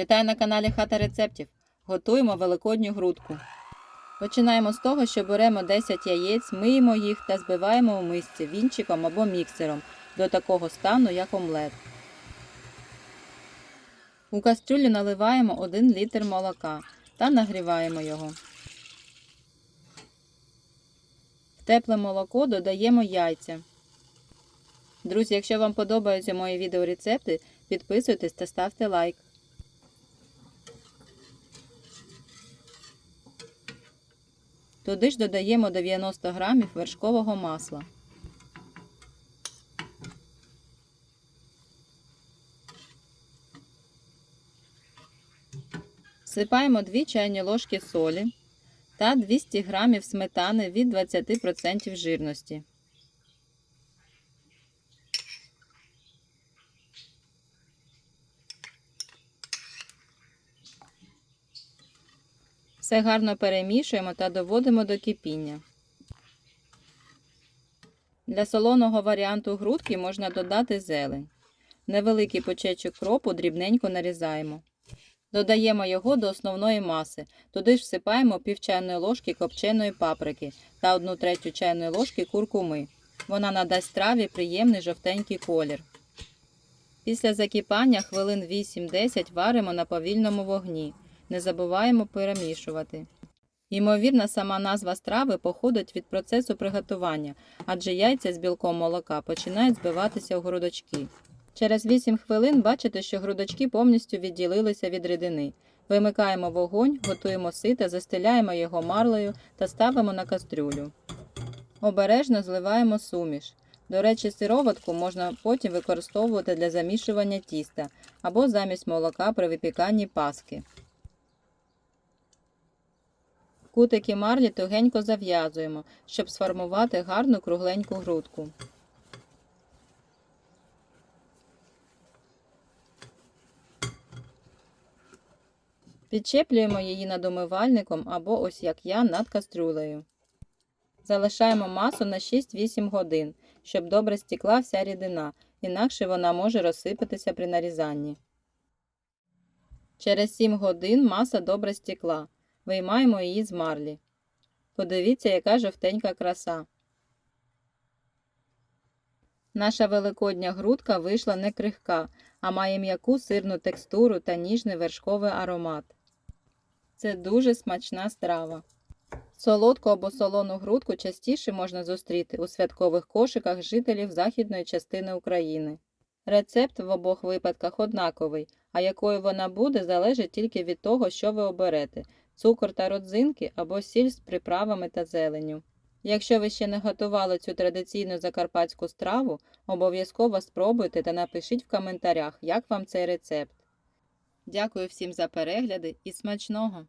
Вітаю на каналі Хата рецептів. Готуємо великодню грудку. Починаємо з того, що беремо 10 яєць, миємо їх та збиваємо у мисці вінчиком або міксером до такого стану, як омлет. У кастрюлю наливаємо 1 літр молока та нагріваємо його. В тепле молоко додаємо яйця. Друзі, якщо вам подобаються мої відеорецепти, підписуйтесь та ставте лайк. Туди ж додаємо 90 грамів вершкового масла. Всипаємо 2 чайні ложки солі та 200 грамів сметани від 20% жирності. Все гарно перемішуємо та доводимо до кипіння. Для солоного варіанту грудки можна додати зелень. Невеликий почечок кропу дрібненько нарізаємо. Додаємо його до основної маси. Туди ж всипаємо пів чайної ложки копченої паприки та 1 третю чайної ложки куркуми. Вона надасть страві приємний жовтенький колір. Після закипання хвилин 8-10 варимо на повільному вогні. Не забуваємо перемішувати. Ймовірно, сама назва страви походить від процесу приготування, адже яйця з білком молока починають збиватися у грудочки. Через 8 хвилин бачите, що грудочки повністю відділилися від рідини. Вимикаємо вогонь, готуємо сито, застеляємо його марлею та ставимо на кастрюлю. Обережно зливаємо суміш. До речі, сироватку можна потім використовувати для замішування тіста або замість молока при випіканні паски. Кутики марлі тугенько зав'язуємо, щоб сформувати гарну кругленьку грудку. Підчеплюємо її над умивальником або ось як я над кастрюлею. Залишаємо масу на 6-8 годин, щоб добре стікла вся рідина, інакше вона може розсипатися при нарізанні. Через 7 годин маса добре стікла. Виймаємо її з марлі. Подивіться, яка жовтенька краса. Наша великодня грудка вийшла не крихка, а має м'яку сирну текстуру та ніжний вершковий аромат. Це дуже смачна страва. Солодку або солону грудку частіше можна зустріти у святкових кошиках жителів західної частини України. Рецепт в обох випадках однаковий, а якою вона буде, залежить тільки від того, що ви оберете цукор та родзинки або сіль з приправами та зеленню. Якщо ви ще не готували цю традиційну закарпатську страву, обов'язково спробуйте та напишіть в коментарях, як вам цей рецепт. Дякую всім за перегляди і смачного!